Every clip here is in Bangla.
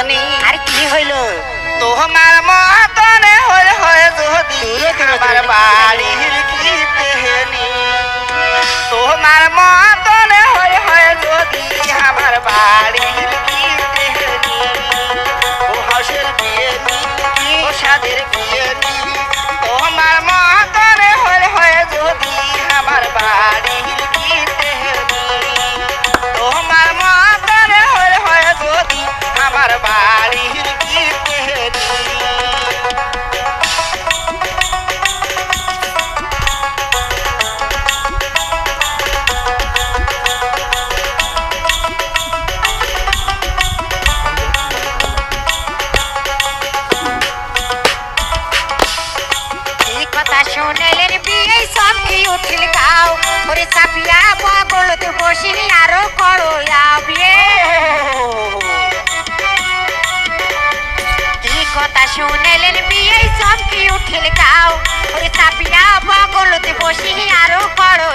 তেহেনি আর কি হইল? তোমার মতনে হয়ে হয়ে যদি আমার বাড়ির কি তেহেনি তোমার মতনে হয়ে হয়ে যদি আমার বাড়ির কি তেহেনি ও হাসের বিয়ে ও সাদের বিয়ে কথা শুনেলেন বিয়ে সব কি উঠিল গাও ওরে চাপিয়া বগল তো বসিনি আরও করো বিয়ে। এই কথা শুনেলেন বিয়ে সব কি উঠিল গাও ওরে চাপিয়া বগল তো বসিনি আরও করো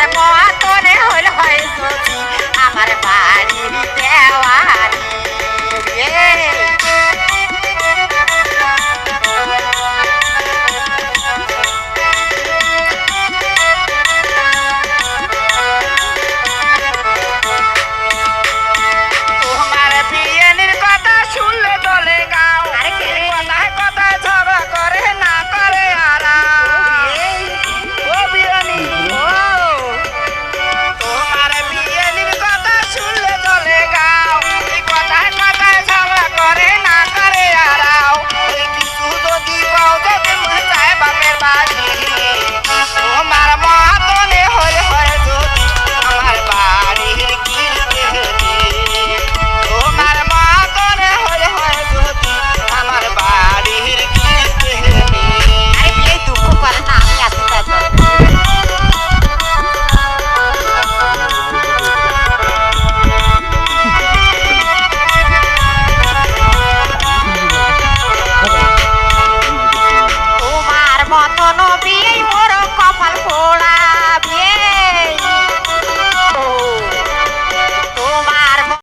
แต่พอตัวได้หอยละหอย போடா